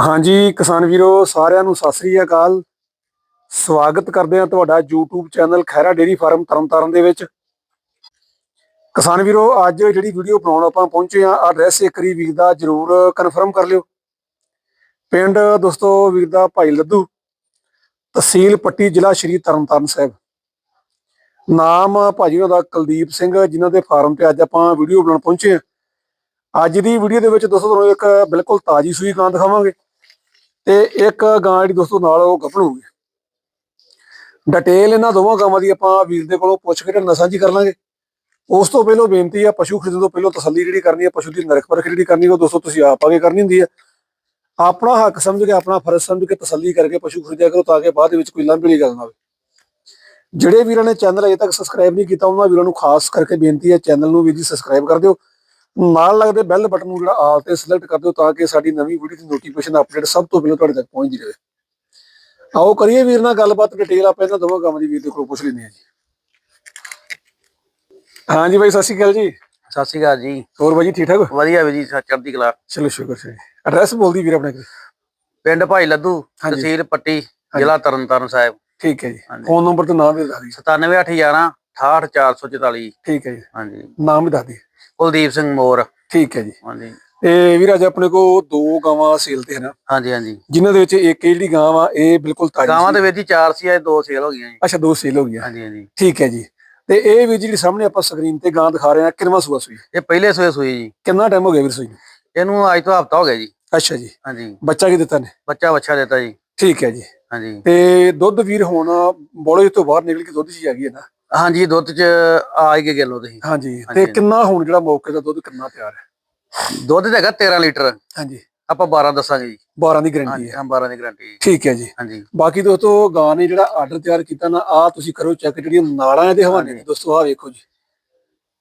ਹਾਂਜੀ, ਕਿਸਾਨ ਵੀਰੋ, ਸਾਰਿਆਂ ਨੂੰ ਸਤਿ ਸ੍ਰੀ ਅਕਾਲ। ਸਵਾਗਤ ਕਰਦੇ ਹਾਂ ਤੁਹਾਡਾ YouTube channel Khaira dairy farm Tarn Taran ਦੇ ਵਿੱਚ। ਕਿਸਾਨ ਵੀਰੋ, ਅੱਜ ਜਿਹੜੀ ਵੀਡੀਓ ਬਣਾਉਣ ਆਪਾਂ ਪਹੁੰਚੇ ਆ ਐਡਰੈਸ ਇੱਕ ਵਾਰੀ ਵੀਰ ਦਾ ਜਰੂਰ ਕਨਫਰਮ ਕਰ ਲਿਓ। ਪਿੰਡ ਦੋਸਤੋ, ਵੀਰ ਦਾ ਭਾਈ ਲੱਦੂ, ਤਹਿਸੀਲ ਪੱਟੀ, ਜ਼ਿਲ੍ਹਾ ਸ਼੍ਰੀ ਤਰਨਤਾਰਨ ਸਾਹਿਬ। ਨਾਮ ਭਾਜੀ ਉਹਨਾਂ ਦਾ ਕੁਲਦੀਪ ਸਿੰਘ, ਜਿਨ੍ਹਾਂ ਦੇ ਫਾਰਮ ਤੇ ਅੱਜ ਆਪਾਂ ਵੀਡੀਓ ਬਣਾਉਣ ਪਹੁੰਚੇ ਆ ਅੱਜ ਦੀ ਵੀਡੀਓ ਦੇ ਵਿੱਚ ਦੋਸਤੋ, ਤੁਹਾਨੂੰ ਇੱਕ ਬਿਲਕੁਲ ਤਾਜੀ ਸੂਈ ਕਾਂ ਦਿਖਾਵਾਂਗੇ। ਤੇ ਇੱਕ ਗਾਂ ਜਿਹੜੀ ਦੋਸਤੋ ਨਾਲ ਉਹ ਗੱਭਣ ਹੋਊਗੀ ਡਿਟੇਲ ਇਹਨਾਂ ਦੋਵਾਂ ਗਾਵਾਂ ਦੀ ਆਪਾਂ ਵੀਰ ਦੇ ਕੋਲੋਂ ਪੁੱਛ ਕੇ ਤੇ ਸਾਂਝੀ ਕਰ ਲਾਂਗੇ। ਉਸ ਤੋਂ ਪਹਿਲਾਂ ਬੇਨਤੀ ਆ, ਪਸ਼ੂ ਖਰੀਦਣ ਤੋਂ ਪਹਿਲਾਂ ਤਸੱਲੀ ਜਿਹੜੀ ਕਰਨੀ ਹੈ ਪਸ਼ੂ ਦੀ ਨਰਖ ਪਰਖ ਜਿਹੜੀ ਕਰਨੀ, ਉਹ ਦੋਸਤੋ ਤੁਸੀਂ ਆਪ ਆਗੇ ਕਰਨੀ ਹੁੰਦੀ ਹੈ ਆਪਣਾ ਹੱਕ ਸਮਝ ਕੇ, ਆਪਣਾ ਫਰਜ਼ ਸਮਝ ਕੇ ਤਸੱਲੀ ਕਰਕੇ ਪਸ਼ੂ ਖਰੀਦਿਆ ਕਰੋ ਤਾਂ ਕਿ ਬਾਅਦ ਦੇ ਵਿੱਚ ਕੋਈ ਲੰਬੀ ਗੱਲ ਨਾ ਹੋਵੇ। ਜਿਹੜੇ ਵੀਰਾਂ ਨੇ ਚੈਨਲ ਅਜੇ ਤੱਕ ਸਬਸਕ੍ਰਾਈਬ ਨਹੀਂ ਕੀਤਾ, ਉਹਨਾਂ ਵੀਰਾਂ ਨੂੰ ਖਾਸ ਕਰਕੇ ਬੇਨਤੀ ਹੈ ਚੈਨਲ ਨੂੰ ਵੀ ਜੀ ਸਬਸਕ੍ਰਾਈਬ ਕਰ ਦਿਓ। ਨਾਲ ਲੱਗਦੇ ਬੈਲ ਬਟਨ ਨੂੰ ਜਿਹੜਾ ਆਲ ਤੇ ਸਿਲੈਕਟ ਕਰ ਦਿਓ ਤਾਂ ਕਿ ਸਾਡੀ ਨਵੀਂ ਵੀਡੀਓ ਦੀ ਨੋਟੀਫਿਕੇਸ਼ਨ ਅਪਡੇਟ ਸਭ ਤੋਂ ਪਹਿਲਾਂ ਤੁਹਾਡੇ ਤੱਕ ਪਹੁੰਚਦੀ ਰਹੇ। ਆਓ ਕਰੀਏ ਵੀਰ ਨਾਲ ਗੱਲਬਾਤ ਡਿਟੇਲ ਆਪਾਂ ਇਹਨਾਂ ਦੋਵਾਂ ਕੰਮ ਦੀ ਵੀਰ ਦੇ ਕੋਲ ਪੁੱਛ ਲੈਂਦੇ ਹਾਂ ਜੀ। ਹਾਂਜੀ ਬਾਈ ਸਤਿ ਸ਼੍ਰੀ ਅਕਾਲ ਜੀ। ਸਤਿ ਸ਼੍ਰੀ ਅਕਾਲ ਜੀ। ਹੋਰ ਬਾਈ ਠੀਕ ਠਾਕ ਵਧੀਆ ਵੀ ਜੀ ਚੜ੍ਹਦੀ ਕਲਾ। ਚਲੋ ਸ਼ੁਕਰ ਜੀ। ਐਡਰੈਸ ਬੋਲਦੀ ਵੀਰ ਆਪਣੇ ਪਿੰਡ ਭਾਈ ਲੱਦੂ। ਤਹਿਸੀਲ ਪੱਟੀ ਜ਼ਿਲ੍ਹਾ ਤਰਨਤਾਰਨ ਸਾਹਿਬ। ਠੀਕ ਹੈ ਜੀ। ਫੋਨ ਨੰਬਰ ਤੇ ਨਾਮ ਵੀ ਦੱਸ ਦਿਓ। 97811 68444 ਠੀਕ ਹੈ ਜੀ। ਹਾਂਜੀ। ਨਾਮ ਵੀ ਦੱਸ ਦਿਓ। ਕੁਲਦੀਪ ਸਿੰਘ ਮੋਰ। ਠੀਕ ਹੈ ਜੀ। ਹਾਂਜੀ। ਤੇ ਵੀਰ ਅੱਜ ਆਪਣੇ ਕੋਲ ਦੋ ਗਾਵਾਂ ਸੇਲ ਤੇ ਹਨ ਹਾਂਜੀ ਹਾਂਜੀ। ਜਿਨ੍ਹਾਂ ਦੇ ਵਿੱਚ ਇੱਕ ਇਹ ਜਿਹੜੀ ਗਾਂ ਵਾ ਇਹ ਬਿਲਕੁਲ ਤਾਜ਼ੀ ਗਾਵਾਂ। ਦੇ ਵਿੱਚ ਹੀ ਚਾਰ ਸੀ ਅੱਜ ਦੋ ਸੇਲ ਹੋ ਗਈਆਂ ਜੀ। ਅੱਛਾ ਦੋ ਸੇਲ ਹੋ ਗਈਆਂ। ਹਾਂਜੀ ਹਾਂਜੀ। ਠੀਕ ਹੈ ਜੀ। ਤੇ ਇਹ ਵੀ ਜਿਹੜੀ ਸਾਹਮਣੇ ਆਪਾਂ ਸਕਰੀਨ ਤੇ ਗਾਂ ਦਿਖਾ ਰਹੇ ਹਾਂ ਕਿੰਨਵਾਂ ਸੂਆ ਸੂਈ? ਇਹ ਪਹਿਲੇ ਸੋਏ ਸੂਈ ਜੀ। ਕਿੰਨਾ ਟਾਈਮ ਹੋ ਗਿਆ ਵੀਰ ਸੂਈ ਇਹਨੂੰ ਅੱਜ ਤੋਂ ਹਫਤਾ ਹੋ ਗਿਆ ਜੀ। ਅੱਛਾ ਜੀ। ਹਾਂਜੀ। ਬੱਚਾ ਕੀ ਦਿੱਤਾ ਨੇ? ਬੱਚਾ ਬੱਚਾ ਦਿੱਤਾ ਜੀ। ਠੀਕ ਹੈ ਜੀ। ਹਾਂਜੀ। ਤੇ ਦੁੱਧ ਵੀਰ ਹੁਣ ਬੋਲੇ ਤੋਂ ਬਾਹਰ ਨਿਕਲ ਕੇ ਦੁੱਧ ਚ ਆ ਗਈ ਹੈ ਨਾ? ਹਾਂਜੀ ਦੁੱਧ ਚ ਆ ਹੀ ਗਏ ਕਿਲੋ ਤੁਸੀਂ ਹਾਂਜੀ ਤੇ ਹਾਂਜੀ। ਕਿੰਨਾ ਹੁਣ ਜਿਹੜਾ ਮੌਕੇ ਦਾ ਦੁੱਧ ਕਿੰਨਾ ਤਿਆਰ ਹੈ? ਦੁੱਧ ਤਾਂ ਹੈਗਾ 13 ਲੀਟਰ। ਹਾਂਜੀ। ਆਪਾਂ 12 ਦੱਸਾਂਗੇ ਜੀ। 12 ਦੀ ਗਾਰੰਟੀ ਹਾਂਜੀ ਹੈ। ਹਾਂ 12 ਦੀ ਗਾਰੰਟੀ ਠੀਕ ਹੈ ਜੀ। ਹਾਂਜੀ। ਬਾਕੀ ਦੋਸਤੋ ਗਾਂ ਨੇ ਜਿਹੜਾ ਆਰਡਰ ਤਿਆਰ ਕੀਤਾ ਨਾ ਆ ਤੁਸੀਂ ਕਰੋ ਚੈੱਕ ਜਿਹੜੀਆਂ ਨਾੜਾਂ ਇਹਦੇ ਹਵਾਨੇ ਨੇ। ਦੋਸਤੋ ਆ ਵੇਖੋ ਜੀ।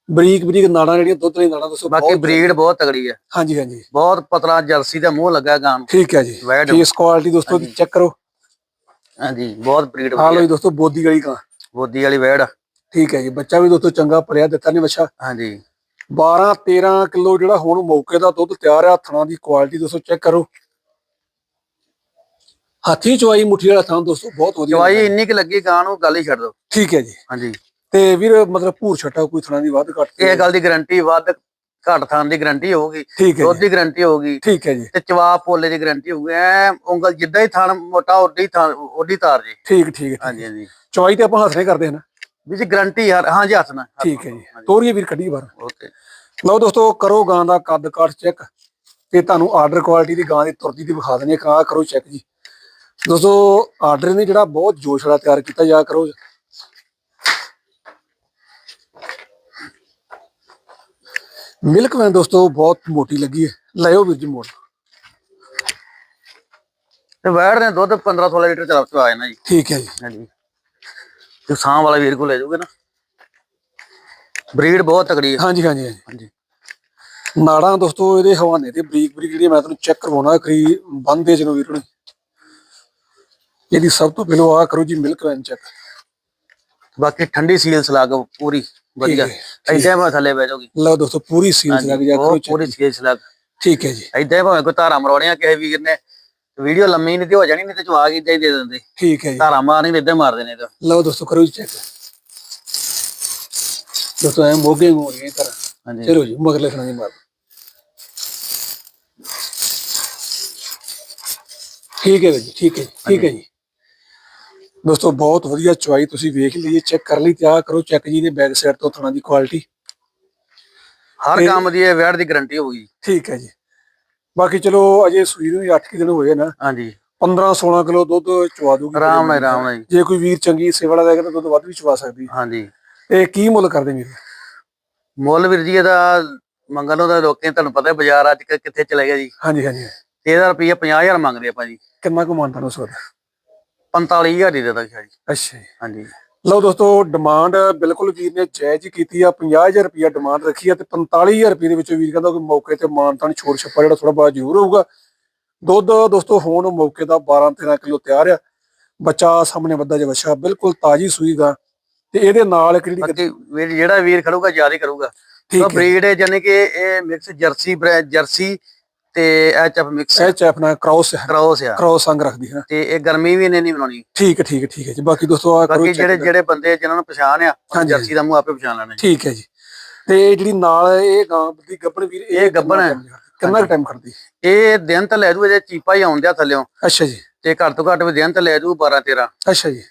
ਬਰੀਕ ਬਰੀਕ ਨਾੜਾਂ ਜਿਹੜੀਆਂ ਦੁੱਧ ਵਾਲੀ ਨਾੜਾਂ ਦੋਸਤੋ ਬਾਕੀ ਬਹੁਤ ਬਰੀਡ ਬਹੁਤ ਤਗੜੀ ਹੈ। ਹਾਂਜੀ ਹਾਂਜੀ। ਬਹੁਤ ਪਤਲਾ ਜਰਸੀ ਦਾ ਮੂੰਹ ਲੱਗਾ ਗਾਂ ਨੂੰ। ਠੀਕ ਹੈ ਜੀ। ਵੈਡ ਫੇਸ ਕੁਆਲਿਟੀ ਦੋਸਤੋ ਦੀ ਚੈੱਕ ਕਰੋ। ਹਾਂਜੀ ਬਹੁਤ ਬਰੀਡ ਆ ਲਓ ਜੀ ਦੋਸਤੋ ਬੋਦੀ ਵਾਲੀ ਗਾਂ। ਬੋਦੀ ਵਾਲੀ ਵੈੜ ਠੀਕ ਹੈ ਜੀ ਬੱਚਾ ਵੀ ਦੋਸਤੋ ਚੰਗਾ ਪਰਿਆ ਦਿੱਤਾ ਨੇ ਬੱਚਾ। ਹਾਂਜੀ। 12 13 ਕਿਲੋ ਜਿਹੜਾ ਹੁਣ ਮੌਕੇ ਦਾ ਦੁੱਧ ਤਿਆਰ ਆ ਥਣਾ ਦੀ ਕੁਆਲਿਟੀ ਦੋਸਤੋ ਚੈੱਕ ਕਰੋ। ਹਾਥੀ ਚਵਾਈ ਮੁੱਠੀ ਵਾਲਾ ਥਾਂ ਦੋਸਤੋ ਬਹੁਤ ਵਧੀਆ। ਚਵਾਈ ਇੰਨੀ ਕਿ ਲੱਗੀ ਗਾਂ ਨੂੰ ਗੱਲ ਹੀ ਛੱਡ ਦੋ ਠੀਕ ਹੈ ਜੀ। ਹਾਂਜੀ। ਤੇ ਵੀਰ ਮਤਲਬ ਭੂਰ ਛੱਟਾ ਕੋਈ ਥਣਾ ਦੀ ਵੱਧ ਘੱਟ। ਇਹ ਗੱਲ ਦੀ ਗਾਰੰਟੀ ਵੱਧ ਘੱਟ ਥਾਂ ਦੀ ਗਾਰੰਟੀ ਹੋਊਗੀ। ਦੁੱਧ ਦੀ ਗਾਰੰਟੀ ਹੋਊਗੀ। ਠੀਕ ਹੈ ਜੀ। ਤੇ ਚਵਾ ਪੋਲੇ ਦੀ ਗਾਰੰਟੀ ਹੋਊਗੀ। ਐ ਉਂਗਲ ਜਿੱਦਾਂ ਹੀ ਥਣ ਮੋਟਾ ਉੱਡੀ ਥਾਂ ਉੱਡੀ ਤਾਰ ਜੀ। ਠੀਕ ਠੀਕ ਹਾਂਜੀ ਹਾਂਜੀ। ਚਵਾਈ ਤੇ ਆਪਾਂ ਹੱਥ ਨੇ ਕਰਦੇ ਹਾਂ ਨਾ। ਵੀ ਜੀ ਗਾਰੰਟੀ ਯਾਰ ਹਾਂਜੀ ਹੱਥ ਨਾਲ ਠੀਕ ਹੈ ਜੀ। ਤੋਰੀਏ ਵੀਰ ਕੱਢੀ ਬਾਹਰ। ਓਕੇ ਲਓ ਦੋਸਤੋ ਕਰੋ ਗਾਂ ਦਾ ਕੱਦ ਕਾਠ ਚੈੱਕ ਤੇ ਤੁਹਾਨੂੰ ਆਰਡਰ ਕੁਆਲਿਟੀ ਦੀ ਗਾਂ ਦੀ ਤੁਰਦੀ ਦੀ ਵਿਖਾ ਦਨੇ ਕਾ ਕਰੋ ਚੈੱਕ ਜੀ। ਦੋਸਤੋ ਆਰਡਰ ਨੇ ਜਿਹੜਾ ਬਹੁਤ ਜੋਸ਼ ਵਾਲਾ ਤਿਆਰ ਕੀਤਾ ਜਾ ਕਰੋ। ਮਿਲਕ ਵੈਨ ਦੋਸਤੋ ਬਹੁਤ ਮੋਟੀ ਲੱਗੀ ਹੈ। ਲਿਓ ਵੀਰ ਜੀ ਮੋੜ। ਤੇ ਵੈੜ ਨੇ ਦੁੱਧ 15 16 ਲੀਟਰ ਚਲਾ ਚਵਾ ਜਾਣਾ ਜੀ। ਠੀਕ ਹੈ ਜੀ। ਹਾਂਜੀ। ਤੇ ਸਾਹ ਵਾਲਾ ਵੀਰ ਕੋਲ ਲੈ ਜਾਓਗੇ ਨਾ। ਬਰੀਡ ਬਹੁਤ ਤਗੜੀ ਹੈ। ਹਾਂਜੀ ਹਾਂਜੀ ਹਾਂਜੀ। ਹਾਂਜੀ। ਨਾੜਾਂ ਦੋਸਤੋ ਇਹਦੇ ਹਵਾਨੇ ਤੇ ਬਰੀਕ ਬਰੀਕ ਜਿਹੜੀ ਮੈਂ ਤੁਹਾਨੂੰ ਚੈੱਕ ਕਰਵਾਉਣਾ ਕਰੀ ਬੰਦੇ ਜਿਹਨੂੰ ਵੀਰ ਨੂੰ। ਇਹਦੀ ਸਭ ਤੋਂ ਪਹਿਲਾਂ ਆ ਕਰੋ ਜੀ ਮਿਲਕ ਵੈਨ ਚੈੱਕ ਬਾਕੀ ਠੰਡੀ ਸੀਲ ਸਲਾਗ ਪੂਰੀ ਵਧੀਆ। ਐਦਾਂ ਮੈਂ ਥੱਲੇ ਬਹਿ ਜਾਓਗੀ। ਲਓ ਦੋਸਤੋ ਪੂਰੀ ਸੀਲ ਲੱਗ ਜਾ ਕਰੋ। ਪੂਰੀ ਸੀਲ ਸਲਾਗ ਠੀਕ ਹੈ ਜੀ। ਐਦਾਂ ਭਾਵੇਂ ਕੋਈ ਧਾਰਾ ਮਰਵਾਉਣੀਆਂ ਕਿਸੇ ਵੀਰ ਨੇ ਵੀਡੀਓ ਲੰਮੀ ਨਹੀਂ ਤੇ ਹੋ ਜਾਣੀ ਨਹੀਂ ਤੇ ਚਵਾ ਕੇ ਏਦਾਂ ਹੀ ਦੇ ਦਿੰਦੇ। ਠੀਕ ਹੈ ਜੀ। ਧਾਰਾ ਮਾਰਨੀ ਤੇ ਏਦਾਂ ਹੀ ਮਾਰ ਦੇਣੇ ਤਾਂ। ਲਓ ਦੋਸਤੋ ਕਰੋ ਜੀ ਚੈੱਕ ਦੋਸਤੋ ਐ ਮੋਗੇ ਹੋ ਹੈ ਤਰ੍ਹਾਂ ਹਾਂਜੀ। ਚਲੋ ਜੀ ਮਗਰ ਲਿਖਣਾ ਜੀ ਮਾਰ। ਠੀਕ ਹੈ ਜੀ ਠੀਕ ਹੈ ਠੀਕ ਹੈ ਜੀ। ਦੋਸਤੋ ਬਹੁਤ ਵਧੀਆ ਚੁਆਈ ਤੁਸੀਂ ਵੇਖ ਲਈਏ ਚੈੱਕ ਕਰ ਲਈ ਤੇ ਆ ਕਰੋ ਚੈੱਕ ਜੀ ਦੇ ਬੈਕ ਸਾਈਡ ਤੋਂ ਥਣਾ ਦੀ ਕੁਆਲਿਟੀ ਹਰ ਕੰਮ ਦੀ ਇਹ ਵੈੜ ਦੀ ਗਾਰੰਟੀ ਹੋਊਗੀ। ਠੀਕ ਹੈ ਜੀ। ਬਾਕੀ ਚਲੋ ਅਜੇ ਸੂਈ ਨੂੰ 8 ਦਿਨ ਹੋਏ ਨਾ। ਹਾਂਜੀ। 15 16 ਕਿਲੋ ਦੁੱਧ ਚਵਾ ਦੂਗੀ। ਆਰਾਮ ਨਾਲ ਆਰਾਮ ਨਾਲ ਜੀ। ਕੋਈ ਵੀਰ ਚੰਗੀ ਸੇਵਾ ਵਾਲਾ ਦੇਗਾ ਤਾਂ ਦੁੱਧ ਵੱਧ ਵੀ ਚਵਾ ਸਕਦੀ। ਹਾਂਜੀ। ਇਹ ਕੀ ਮੁੱਲ ਕਰਦੇ ਵੀਰ? ਮੁੱਲ ਵੀਰ ਜੀ ਇਹਦਾ ਨੂੰ ਤਾਂ ਲੋਕਾਂ ਤੁਹਾਨੂੰ ਪਤਾ ਬਾਜ਼ਾਰ ਅੱਜ ਕਿੱਥੇ ਚਲੇ ਗਿਆ ਜੀ। ਹਾਂਜੀ ਹਾਂਜੀ। ਤੇ ਇਹਦਾ ਰੁਪਈਆ 50000 ਮੰਗਦੇ ਆਪਾਂ ਜੀ। ਕਿੰਨਾ ਕੁ ਮਾਨਤਾ ਨੂੰ ਸੋਦਾ 45000 ਹੀ ਦੇ ਦਾਂਗੇ ਜੀ। ਅੱਛਾ ਜੀ। ਹਾਂਜੀ। ਲਓ ਦੋਸਤੋ ਡਿਮਾਂਡ ਬਿਲਕੁਲ ਵੀਰ ਨੇ ਜਾਇਜ਼ ਹੀ ਕੀਤੀ ਆ। 50000 ਰੁਪਇਆ ਡਿਮਾਂਡ ਰੱਖੀ ਆ ਤੇ 45000 ਰੁਪਏ ਦੇ ਵਿੱਚੋਂ ਵੀਰ ਕਹਿੰਦਾ ਕਿ ਮੌਕੇ ਤੇ ਮਾਨਤਾਨ ਛੋੜ ਛੱਪਾ ਜਿਹੜਾ ਥੋੜਾ ਬਹੁਤ ਜ਼ਰੂਰ ਹੋਊਗਾ। ਦੁੱਧ ਦੋਸਤੋ ਹੁਣ ਮੌਕੇ ਦਾ 12 13 ਕਿਲੋ ਤਿਆਰ ਆ। ਬੱਚਾ ਸਾਹਮਣੇ ਵੱਡਾ ਜਿਹਾ ਬੱਚਾ ਬਿਲਕੁਲ ਤਾਜੀ ਸੂਈਗਾ ਤੇ ਇਹਦੇ ਨਾਲ ਬਾਕੀ ਵੀਰ ਜਿਹੜਾ ਵੀਰ ਖੜੂਗਾ ਹੀ ਕਰੂਗਾ। ਠੀਕ ਹੈ। ਬਰੀਡ ਹੈ ਜਾਨੀ ਕਿ ਇਹ ਮਿਕਸ ਜਰਸੀ ਜਰਸੀ ਤੇ ਐਚਐਫ ਮਿਕਸ ਐਚ ਨਾਲ ਕ੍ਰਾਸ ਹੈ। ਕ੍ਰੋਸ ਆ। ਕ੍ਰਾਸ ਸੰਗ ਰੱਖਦੀ ਹੈ ਤੇ ਇਹ ਗਰਮੀ ਵੀ ਇਹਨੇ ਨਹੀਂ ਬਣਾਉਣੀ। ਠੀਕ ਹੈ ਠੀਕ ਹੈ ਠੀਕ ਹੈ ਜੀ। ਬਾਕੀ ਦੋਸਤੋ ਆ ਕਰੋ ਬਾਕੀ ਜਿਹੜੇ ਇਹਦਾ। ਜਿਹੜੇ ਬੰਦੇ ਜਿਨ੍ਹਾਂ ਨੂੰ ਪਛਾਣ ਆ ਹਾਂਜੀ, ਜਰਸੀ ਦਾ ਮੂੰਹ ਆਪੇ ਪਛਾਣ ਲੈਣਾ ਜੀ। ਠੀਕ ਹੈ ਜੀ। ਤੇ ਜਿਹੜੀ ਨਾਲ ਇਹ ਗਾਂ ਦੀ ਗੱਬਣ ਵੀਰ ਇਹ ਗੱਭਣ ਹੈ। ਕਿੰਨਾ ਟਾਈਮ ਕਰਦੀ ਇਹ ਦਿਨ ਤਾਂ ਲੈ ਜੂ ਅਜੇ ਚੀਪਾ ਹੀ ਆਉਂਦਿਆ ਥੱਲਿਓ। ਅੱਛਾ ਜੀ। ਤੇ ਘੱਟ ਤੋਂ ਘੱਟ ਵੀ ਦਿਨ ਤਾਂ ਲੈ ਜੂ 12 13 ਅੱਛਾ ਜੀ।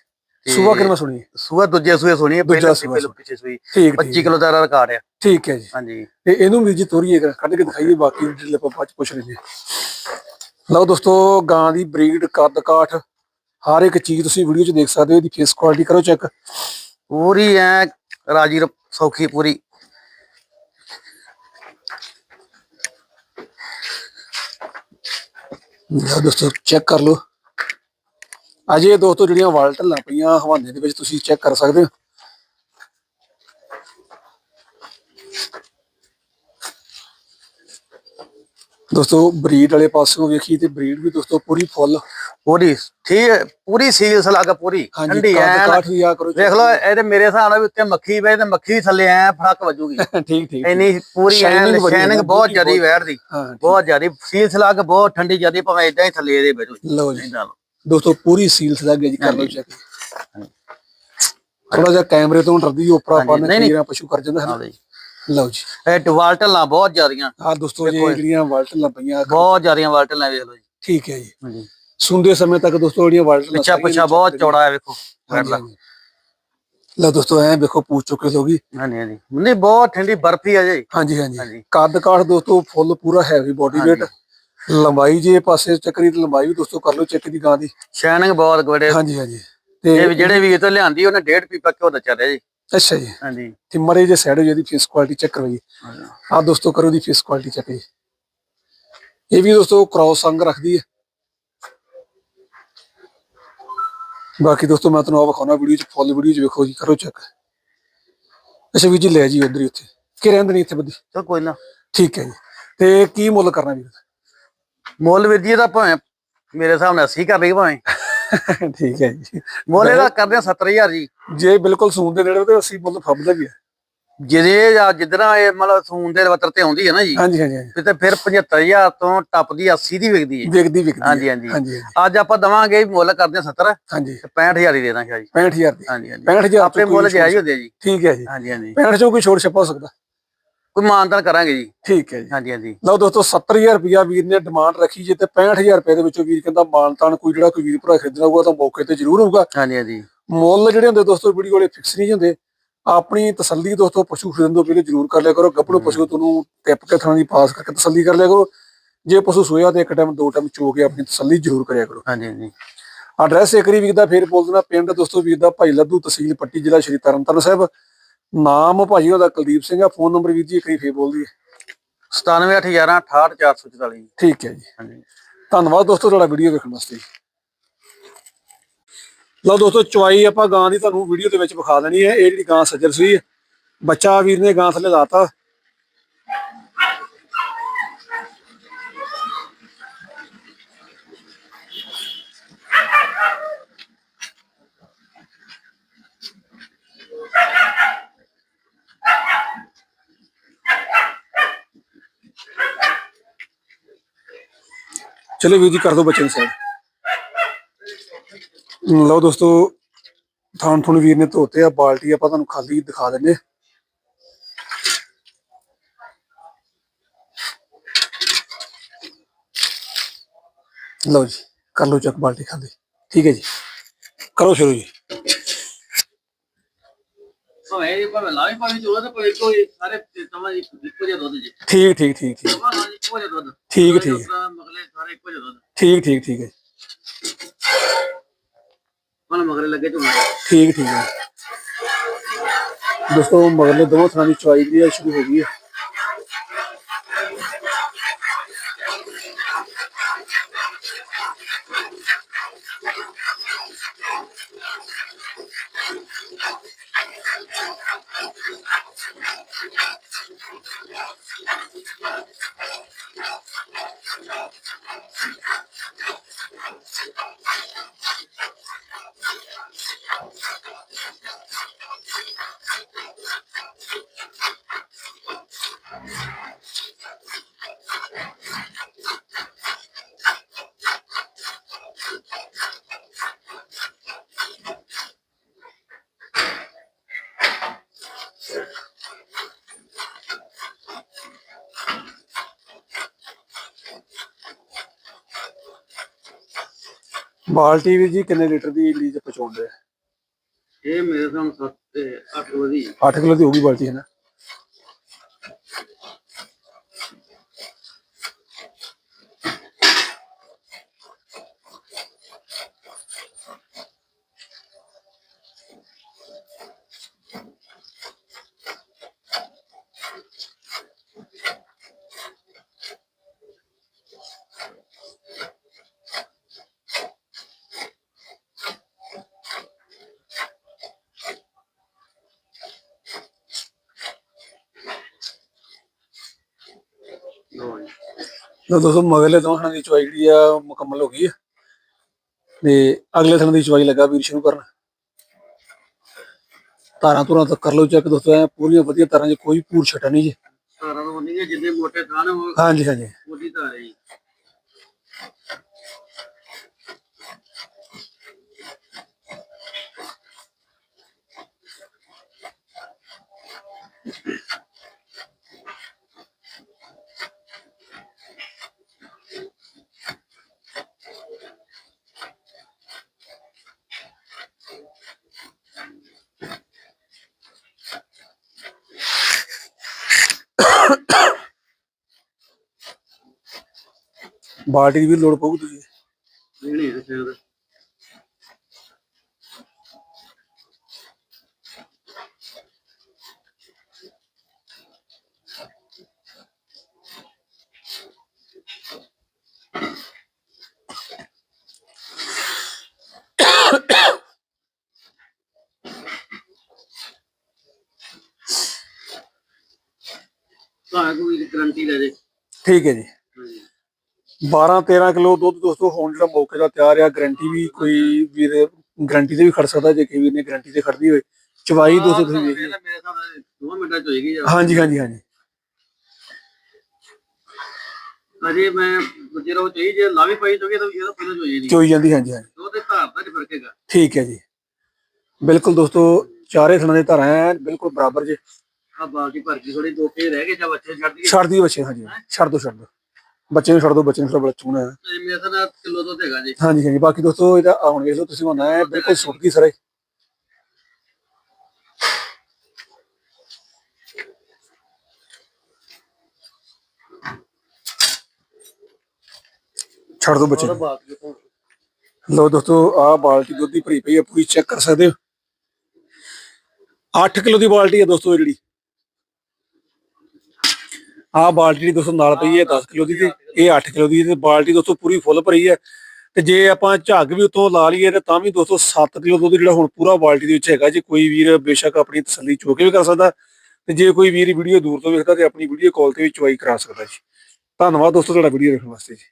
ਸੂਆ ਕਿੰਨਾ ਸੁਣੀ? ਸੂਆ ਦੂਜੇ ਸੂਏ ਸੁਣੀ ਪਹਿਲਾਂ ਪਹਿਲਾਂ ਪਿੱਛੇ ਸੂਈ। ਠੀਕ 25 ਠੀਕ ਕਿਲੋ ਦਾ ਰਿਕਾਰਡ ਆ। ਠੀਕ ਹੈ ਜੀ। ਹਾਂਜੀ। ਤੇ ਇਹਨੂੰ ਵੀ ਜੀ ਤੋਰੀਏ ਕਰ- ਕੱਢ ਕੇ ਦਿਖਾਈਏ ਬਾਕੀ ਜਿਹੜੇ ਆਪਾਂ ਬਾਅਦ ਚ ਪੁੱਛ ਲੈਂਦੇ। ਲਓ ਦੋਸਤੋ ਗਾਂ ਦੀ ਬਰੀਡ ਕੱਦ ਕਾਠ ਹਰ ਇੱਕ ਚੀਜ਼ ਤੁਸੀਂ ਵੀਡੀਓ 'ਚ ਦੇਖ ਸਕਦੇ ਹੋ ਇਹਦੀ ਫੇਸ ਕੁਆਲਿਟੀ ਕਰੋ ਚੈੱਕ ਪੂਰੀ ਐ ਰਾਜੀ ਸੌਖੀ ਪੂਰੀ। ਲਓ ਦੋਸਤੋ ਚੈੱਕ ਕਰ ਲਓ। ਅਜੇ ਦੋਸਤੋ ਜਿਹੜੀਆਂ ਵਾਲ ਢੱਲਾਂ ਪਈਆਂ ਹਵਾਨੇ ਦੇ ਵਿੱਚ ਤੁਸੀਂ ਚੈੱਕ ਕਰ ਸਕਦੇ ਹੋ। ਦੋਸਤੋ ਬਰੀਡ ਵਾਲੇ ਪਾਸੋਂ ਵੇਖੀ ਤੇ ਬਰੀਡ ਵੀ ਦੋਸਤੋ ਪੂਰੀ ਫੁੱਲ। ਪੂਰੀ ਠੀਕ ਹੈ, ਪੂਰੀ ਸੀਲ ਸਲਾਗਾ ਪੂਰੀ। ਹਾਂਜੀ ਠੰਡੀ ਕੱਦ ਐ ਕਾਠ ਵੀ ਆ ਕਰੋ ਦੇਖ ਲਓ ਇਹਦੇ ਮੇਰੇ ਹਿਸਾਬ ਨਾਲ ਵੀ ਉੱਤੇ ਮੱਖੀ ਵੇ ਤੇ ਮੱਖੀ ਵੀ ਥੱਲੇ ਐ ਫੜਕ ਵੱਜੂਗੀ। ਠੀਕ ਠੀਕ ਇੰਨੀ ਪੂਰੀ ਐ Shining ਬੜੀ ਹੈ ਸ਼ਾਈਨਿੰਗ ਨਾ, ਬਹੁਤ beauty ਜ਼ਿਆਦੀ ਬਹੁਤ- ਵੈੜਦੀ ਹਾਂ ਠੀਕ। ਬਹੁਤ ਜ਼ਿਆਦੀ ਸੀਲ ਸਲਾਗ ਬਹੁਤ ਠੰਡੀ ਜ਼ਿਆਦੀ ਭਾਵੇਂ ਇਦਾਂ ਹੀ ਥੱਲੇ ਇਹਦੇ ਬੈਠੋ ਲਓ ਜੀ। ਇਦਾਂ ਲਓ। ਦੋਸਤੋ ਪੂਰੀ ਸੀਲ ਸਦਾ ਜੀ ਕਰ ਲਓ। ਚੈੱਕ ਥੋੜਾ ਜਿਹਾ ਕੈਮਰੇ ਤੋਂ ਡਰਦੀ ਉਪਰਾ ਹਾਂਜੀ, ਪਾਣ ਨਹੀਂ, ਨਹੀਂ। ਕਈ ਪਸ਼ੂ ਕਰ ਜਾਂਦਾ ਹੈ ਹਾਂ ਨਾ। ਜੀ ਲਓ ਜੀ। ਇਹ ਟਵਾਲ ਢੱਲਾਂ ਬਹੁਤ ਜ਼ਿਆਦੀਆਂ। ਆ ਦੋਸਤੋ ਜੀ। ਜਿਹੜੀਆਂ ਵਾਲਟਲਾਂ ਪਈਆਂ। ਬਹੁਤ ਜ਼ਿਆਦੀਆਂ ਵਾਲ ਢੱਲਾਂ ਵੇਖ ਲਓ ਜੀ। ਠੀਕ ਹੈ ਜੀ। ਸੁਣਦੇ ਸਮੇਂ ਤੱਕ ਦੋਸਤੋ ਜਿਹੜੀਆਂ ਵਾਲਟਲਾਂ ਪਿੱਛਾ ਪਿੱਛਾ ਬਹੁਤ ਚੌੜਾ ਹੈ ਵੇਖੋ। ਲਓ ਦੋਸਤੋ ਐ ਵੇਖੋ ਪੂਛ ਚੁੱਕੇ ਹੋਗੀ ਹਾਂਜੀ ਹਾਂਜੀ। ਨਹੀਂ ਬਹੁਤ ਠੰਡੀ ਬਰਫੀ ਹੈ ਜੀ। ਹਾਂਜੀ ਹਾਂਜੀ। ਕੱਦ ਕਾਠ ਦੋਸਤੋ ਫੁੱਲ ਪੂਰਾ ਹੈਵੀ ਬੋਡੀ ਹਾਂਜੀ। ਲੰਬਾਈ ਜੇ ਪਾਸੇ ਚੱਕਰੀ ਤੇ ਲੰਬਾਈ ਵੀ ਦੋਸਤੋ ਕਰ ਲਓ ਚੈੱਕ ਦੀ ਗਾਂ ਦੀ। ਸ਼ਾਈਨਿੰਗ ਬਹੁਤ ਗੜੇ ਹਾਂਜੀ ਹਾਂਜੀ। ਇਹ ਤੇ ਜਿਹੜੇ ਵੀ ਤੋਂ ਲਿਆਂਦੀ ਉਹਨੇ ਡੇਢ ਪੀਪਾ ਘਿਓ ਦਾ ਚੱਲਿਆ ਜੀ। ਅੱਛਾ ਜੀ। ਹਾਂਜੀ। ਤੇ ਮਰੇ ਜੇ ਸਾਈਡ ਜਿਹਦੀ ਫੇਸ ਕੁਆਲਿਟੀ ਚੈੱਕ ਕਰਵਾਈਏ ਆ ਦੋਸਤੋ ਕਰੋ ਦੀ ਫੇਸ ਕੁਆਲਿਟੀ ਚੈੱਕ ਜੀ। ਇਹ ਵੀ ਦੋਸਤੋ ਕ੍ਰਾਸ ਸੰਗ ਰੱਖਦੀ ਹੈ। ਬਾਕੀ ਦੋਸਤੋ ਮੈਂ ਤੁਹਾਨੂੰ ਆ ਵਿਖਾਉਣਾ ਵੀਡੀਓ ਚ ਫੁੱਲ ਵੀਡੀਓ ਚ ਵੇਖੋ ਜੀ ਕਰੋ ਚੈੱਕ ਅੱਛਾ ਵੀ ਜੀ ਲੈ ਜੀ ਉਧਰ ਹੀ ਉੱਥੇ। ਕਿ ਰਹਿੰਦੇ ਨਹੀਂ ਇੱਥੇ ਬੱਦੀ? ਚਲ ਕੋਈ ਨਾ। ਠੀਕ ਹੈ ਜੀ। ਤੇ ਕੀ ਮੁੱਲ ਕਰਨਾ ਵੀਰ? ਮੁੱਲ ਵੀਰ ਜੀ ਦਾ ਭਾਵੇਂ ਮੇਰੇ ਹਿਸਾਬ ਨਾਲ 80 ਕਰ ਰਹੀ ਭਾਵੇਂ। ਠੀਕ ਹੈ ਜੀ। ਮੁੱਲ ਇਹਦਾ ਕਰਦੇ ਆ 70000 ਜੀ। ਜੇ ਬਿਲਕੁਲ ਸੂਨ ਦੇ ਨੇੜੇ ਤੇ ਅਸੀਂ ਮੁੱਲ ਫੱਬਦਾ ਵੀ ਹੈ ਜਿਹਦੇ ਜਾਂ ਜਿੱਦਣਾ ਇਹ ਮਤਲਬ ਸੂਨ ਦੇ ਵਤਰ ਤੇ ਆਉਂਦੀ ਹੈ ਨਾ ਜੀ ਹਾਂਜੀ ਹਾਂਜੀ। ਤੇ ਫਿਰ 75000 ਤੋਂ ਟੱਪਦੀ 80 ਦੀ ਵਿਕਦੀ ਹੈ। ਵਿਕਦੀ ਵਿਕਦੀ। ਹਾਂਜੀ, ਹਾਂਜੀ। ਅੱਜ ਆਪਾਂ ਦਵਾਂਗੇ ਮੁੱਲ ਕਰਦੇ ਆ 70 ਹਾਂਜੀ। ਤੇ 65000 ਹੀ ਦੇ ਦਾਂਗੇ ਜੀ। 65000 ਦੀ। ਹਾਂਜੀ ਹਾਂਜੀ। 65000 ਆਪਣੇ ਮੁੱਲ ਜਾਇਜ਼ ਹੁੰਦੇ ਜੀ। ਠੀਕ ਹੈ ਜੀ। ਹਾਂਜੀ ਹਾਂਜੀ। 65 ਚੋਂ ਕੋਈ ਛੋੜ ਛੱਪਾ ਹੋ ਸਕਦਾ। ਕੋਈ ਮਾਨਤਾਨ ਕਰਾਂਗੇ ਜੀ। ਠੀਕ ਹੈ ਜੀ। ਹਾਂਜੀ ਹਾਂਜੀ। ਲਓ ਦੋਸਤੋ 70000 ਰੁਪਿਆ ਵੀਰ ਨੇ ਡਿਮਾਂਡ ਰੱਖੀ ਜੇ ਤੇ 65000 ਰੁਪਏ ਦੇ ਵਿੱਚੋਂ ਵੀਰ ਕਹਿੰਦਾ ਮਾਨਤਾਨ ਕੋਈ ਜਿਹੜਾ ਕੋਈ ਵੀਰ ਭਰਾ ਖਰੀਦਣਾ ਹੋਊਗਾ ਤਾਂ ਮੌਕੇ ਤੇ ਜ਼ਰੂਰ ਹੋਊਗਾ ਹਾਂਜੀ ਹਾਂਜੀ। ਮੁੱਲ ਜਿਹੜੇ ਹੁੰਦੇ ਦੋਸਤੋ ਵੀਡੀਓ ਵਾਲੇ ਫਿਕਸ ਨਹੀਂ ਹੁੰਦੇ। ਆਪਣੀ ਤਸੱਲੀ ਦੋਸਤੋ ਪਸ਼ੂ ਖਰੀਦਣ ਤੋਂ ਪਹਿਲੇ ਜ਼ਰੂਰ ਕਰ ਲਿਆ ਕਰੋ। ਗੱਭਰੂ ਪਸ਼ੂ ਤੁਹਾਨੂੰ ਟਿਪ ਕੇ ਥਾਂ ਦੀ ਪਾਸ ਕਰਕੇ ਤਸੱਲੀ ਕਰ ਲਿਆ ਕਰੋ। ਜੇ ਪਸ਼ੂ ਸੋਇਆ ਤੇ ਇੱਕ ਟਾਈਮ ਦੋ ਟਾਈਮ ਚੋ ਕੇ ਆਪਣੀ ਤਸੱਲੀ ਜ਼ਰੂਰ ਕਰਿਆ ਕਰੋ। ਹਾਂਜੀ ਹਾਂਜੀ। ਐਡਰੈਸ ਏਕਰੀ ਵੀਰ ਦਾ ਫੇਰ ਬੋਲ ਦੇਣਾ। ਪਿੰਡ ਦੋਸਤੋ ਵੀਰ ਦਾ ਭਾਈ ਲੱਧੂ ਤਹਿਸੀਲ ਪੱਟੀ ਜ਼ਿਲ੍ਹਾ ਸ਼੍ਰੀ ਤਰਨਤਾਰਨ ਸਾਹਿਬ। ਨਾਮ ਭਾਜੀ ਉਹਦਾ ਕੁਲਦੀਪ ਸਿੰਘ ਆ ਫੋਨ ਨੰਬਰ ਵੀਰ ਜੀ ਏਕਰੀ ਫੇਰ ਬੋਲ ਦਈਏ 97811 68444 ਠੀਕ ਹੈ ਜੀ। ਹਾਂਜੀ। ਧੰਨਵਾਦ ਦੋਸਤੋ ਤੁਹਾਡਾ ਵੀਡੀਓ ਵੇਖਣ ਵਾਸਤੇ। ਲਓ ਦੋਸਤੋ ਚੁਆਈ ਆਪਾਂ ਗਾਂ ਦੀ ਤੁਹਾਨੂੰ ਵੀਡੀਓ ਦੇ ਵਿੱਚ ਵਿਖਾ ਦੇਣੀ ਹੈ। ਇਹ ਜਿਹੜੀ ਗਾਂ ਸੱਜਰ ਹੈ ਬੱਚਾ ਵੀਰ ਨੇ ਗਾਂ ਥੱਲੇ ਲਾਤਾ। ਚਲੋ ਵੀਰ ਜੀ ਕਰ ਦਿਓ ਬੱਚੇ ਨੂੰ ਸਾਈਡ ਲਓ ਦੋਸਤੋ ਥਾਣ ਥੁਣ ਵੀਰ ਨੇ ਧੋਤੇ ਆ, ਬਾਲਟੀ ਆਪਾਂ ਤੁਹਾਨੂੰ ਖਾਲੀ ਦਿਖਾ ਦਿੰਦੇ ਲਓ ਜੀ, ਕਰ ਲਓ ਚੱਕ ਬਾਲਟੀ ਖਾਲੀ। ਠੀਕ ਹੈ ਜੀ। ਕਰੋ ਸ਼ੁਰੂ ਜੀ। ਭਾਵੇਂ ਇਹ ਭਾਵੇਂ ਲਾਵੇਂ ਭਾਵੇਂ ਚੋਲਾ ਤਾਂ ਕੋਈ ਕੋਈ ਸਾਰੇ ਤਮਾ ਇੱਕੋ ਜਿਹਾ ਦੁੱਧ ਜੀ। ਠੀਕ ਠੀਕ ਠੀਕ ਠੀਕ। ਤਮਾ ਨਾਲ ਇੱਕੋ ਜਿਹਾ ਦੁੱਧ। ਠੀਕ ਠੀਕ। ਮਗਲੇ ਸਾਰੇ ਇੱਕੋ ਜਿਹਾ ਦੁੱਧ। ਠੀਕ ਠੀਕ ਠੀਕ ਹੈ ਮਨ ਮਗਰੇ ਲੱਗੇ ਠੀਕ ਠੀਕ ਹੈ। ਦੋਸਤੋ ਮਗਰਲੇ ਦੋਵਾਂ ਥਾਂ ਦੀ ਚੁਆਈ ਜਿਹੜੀ ਹੈ ਸ਼ੁਰੂ ਹੋ ਗਈ ਹੈ। ਬਾਲਟੀ ਵੀ ਜੀ ਕਿੰਨੇ ਲੀਟਰ ਦੀ ਲੀਜ ਪਹੁੰਚਾਉਂਦੇ ਆ? ਇਹ ਮੇਰੇ ਸਾਹਮਣੇ 7 ਤੇ 8 ਵਧੀ 8 ਕਿਲੋ ਦੀ ਹੋਊਗੀ ਬਾਲਟੀ ਹੈ ਨਾ? ਲੋ ਦੋਸਤੋ ਮਗਲੇ ਦੋ ਥਣਾਂ ਦੀ ਚਵਾਈ ਜਿਹੜੀ ਆ ਮੁਕੰਮਲ ਹੋ ਗਈ ਹੈ ਤੇ ਅਗਲੇ ਥਣ ਦੀ ਚਵਾਈ ਲੱਗਾ ਵੀਰ ਸ਼ੁਰੂ ਕਰਨ। ਤਾਰਾਂ ਤੁਰਾਂ ਤਾਂ ਕਰ ਲਓ ਚੈੱਕ ਦੋਸਤੋ ਐ ਪੂਰੀਆਂ ਵਧੀਆ ਤਾਰਾਂ 'ਚ ਕੋਈ ਪੂਰ ਛਟਾ ਨਹੀਂ ਜੀ। ਸਾਰਾ ਤਾਂ ਨਹੀਂ ਜਿੰਨੇ ਮੋਟੇ ਥਾਣ ਉਹ ਹਾਂਜੀ ਹਾਂਜੀ। ਉਹਦੀ ਧਾਰ ਹੈ ਜੀ। ਬਾਲਟੀ ਦੀ ਵੀ ਲੋੜ ਪਊਗੀ ਤੁਸੀਂ। ਨਹੀਂ ਹੈ ਸ਼ਾਇਦ ਗਰੰਟੀ ਲੈ ਜੇ। ਠੀਕ ਹੈ ਜੀ। ਹਾਂਜੀ 12 13 ਕਿਲੋ ਦੁੱਧ ਦੋਸਤੋ ਹੁਣ ਜਿਹੜਾ ਮੌਕੇ ਦਾ ਤਿਆਰ ਆ ਗਾਰੰਟੀ ਵੀ ਕੋਈ ਵੀਰ ਗਾਰੰਟੀ ਤੇ ਵੀ ਖੜ ਸਕਦਾ ਜੇ ਵੀਰ ਨੇ ਗਾਰੰਟੀ ਤੇ ਖੜਦੀ ਹੋਵੇ ਚਵਾਈ ਦੋਸਤੋ ਤੁਸੀਂ ਵੇਖੀ ਮੇਰੇ ਸਾਹਮਣੇ 2 ਮਿੰਟਾਂ ਚ ਹੋਏਗੀ ਹਾਂਜੀ ਹਾਂਜੀ ਹਾਂਜੀ। ਅਜੇ ਮੈਂ ਜਦੋਂ ਚਾਹੀ ਜੇ ਲਾਵੀ ਪਾਈ ਚੋਗੇ ਤਾਂ ਇਹਦਾ ਪਹਿਲਾਂ ਜੋ ਹੋਈ ਨਹੀਂ। ਚੋਈ ਜਾਂਦੀ ਹਾਂਜੀ ਹਾਂਜੀ। ਉਹ ਤੇ ਧਾਰ ਦਾ ਫ਼ਰਕ ਹੈਗਾ। ਠੀਕ ਹੈ ਜੀ। ਬਿਲਕੁਲ ਦੋਸਤੋ ਚਾਰੇ ਥਣਾਂ ਦੇ ਧਾਰਾਂ ਐ ਬਿਲਕੁਲ ਬਰਾਬਰ ਜੇ। ਆ ਬਾਲਟੀ ਭਰ ਗਈ ਥੋੜੀ ਦੋ ਕੇ ਰਹਿ ਗਏ ਜਾਂ ਬੱਚੇ ਛੱਡ ਦਈਏ ਛੱਡ ਦਿਓ ਬੱਚੇ ਹਾਂਜੀ ਛੱਡ ਦਿਓ ਛੱਡ ਦਿਓ ਬੱਚੇ ਨੂੰ ਛੱਡ ਦਿਓ ਬੱਚੇ ਨੂੰ ਥੋੜਾ ਬੜਾ ਚੂਣਾ ਹੈ ਤੇ ਮੇਰੇ ਤਾਂ ਕਿਲੋ ਦੁੱਧ ਹੈਗਾ ਜੀ। ਹਾਂਜੀ ਹਾਂਜੀ ਬਾਕੀ ਦੋਸਤੋ ਇਹਦਾ ਆਹ ਹੁਣ ਵੇਖ ਲਓ ਤੁਸੀਂ ਹੁਣ ਐ ਬਿਲਕੁਲ ਸੁੱਕ ਗਈ ਸਾਰੇ। ਛੱਡ ਦਿਓ ਬੱਚੇ ਲਓ ਦੋਸਤੋ ਆਹ ਬਾਲਟੀ ਦੁੱਧ ਦੀ ਭਰੀ ਪਈ ਹੈ ਪੂਰੀ ਚੈੱਕ ਕਰ ਸਕਦੇ ਹੋ। 8 ਕਿਲੋ ਦੀ ਬਾਲਟੀ ਹੈ ਦੋਸਤੋ ਜਿਹੜੀ। ਆਹ ਬਾਲਟੀ ਜਿਹੜੀ ਦੋਸਤੋ ਨਾਲ ਪਈ ਹੈ 10 ਕਿਲੋ ਦੀ ਤੇ ਇਹ 8 ਕਿਲੋ ਦੀ ਤੇ ਬਾਲਟੀ ਦੋਸਤੋ ਪੂਰੀ ਫੁੱਲ ਭਰੀ ਹੈ। ਤੇ ਜੇ ਆਪਾਂ ਝੱਗ ਵੀ ਉਤੋਂ ਲਾ ਲਈਏ ਤੇ ਤਾਂ ਵੀ ਦੋਸਤੋ 7 ਕਿਲੋ ਦੁੱਧ ਜਿਹੜਾ ਹੁਣ ਪੂਰਾ ਬਾਲਟੀ ਦੇ ਵਿੱਚ ਹੈਗਾ, ਜੇ ਕੋਈ ਵੀਰ ਬੇਸ਼ੱਕ ਆਪਣੀ ਤਸੱਲੀ ਚੋ ਕੇ ਵੀ ਕਰ ਸਕਦਾ, ਤੇ ਜੇ ਕੋਈ ਵੀਰ ਵੀਡੀਓ ਦੂਰ ਤੋਂ ਵੇਖਦਾ ਤੇ ਆਪਣੀ ਵੀਡੀਓ ਕਾਲ ਤੇ ਵੀ ਚੁਆਈ ਕਰਾ ਸਕਦਾ ਜੀ। ਧੰਨਵਾਦ ਦੋਸਤੋ, ਤੁਹਾਡਾ ਵੀਡੀਓ ਦੇਖਣ ਵਾਸਤੇ ਜੀ।